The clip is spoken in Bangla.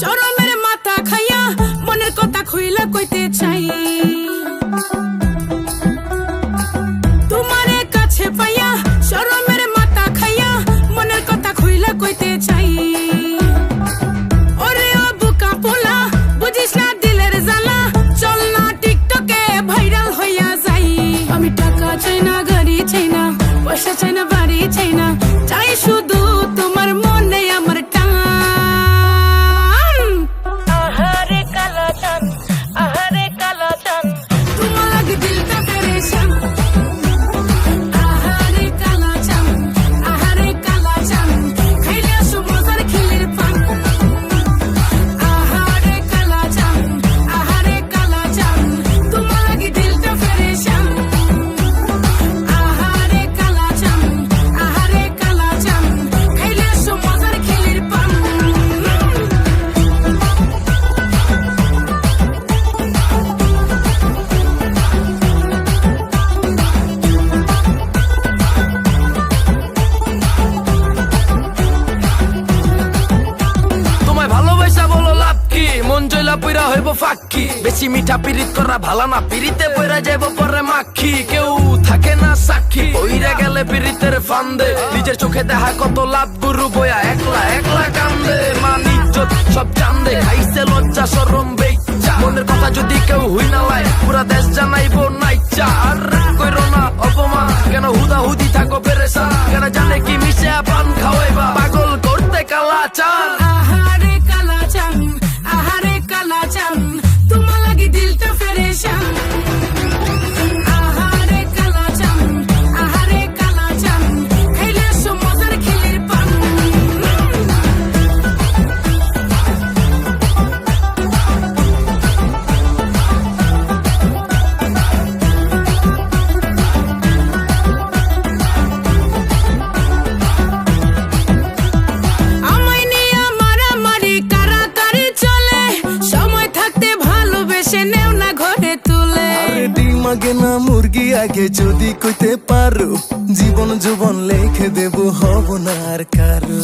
শরমের মাথা খাইয়া চাই। তোমার কাছে পাইয়া সরমের মাথা খাইয়া, মনের কথা খুইলা কইতে চাই। জয়লা পইরা হইব ফাক্কি বেশি মিঠা পিরিত করা ভালো না পিরিতে পইরা যাইব পরে মাখি। কেউ থাকে না সাক্ষী, পইরা গেলে পিরিতের ফান্দে। নিজের চোখে দেখা কত লাভ গুরু বয়া একলা একলা কান্দে। সব চান্দে, খাইছে লজ্জা, সরম বেচ্চা মনের কথা যদি কেউ হুই না লাই পুরা দেশ জানাইব নাইচা আর কইরো না, অপমান। কেন হুদা হুদি থাকো পেরেসা কেন জানে কি মিশে পান খাওয়াইবা? পাগল করতে কালা চান। আগে না মুরগি আগে যদি কইতে পারো, জীবন জীবন লেখে দেব হব না আর কারও।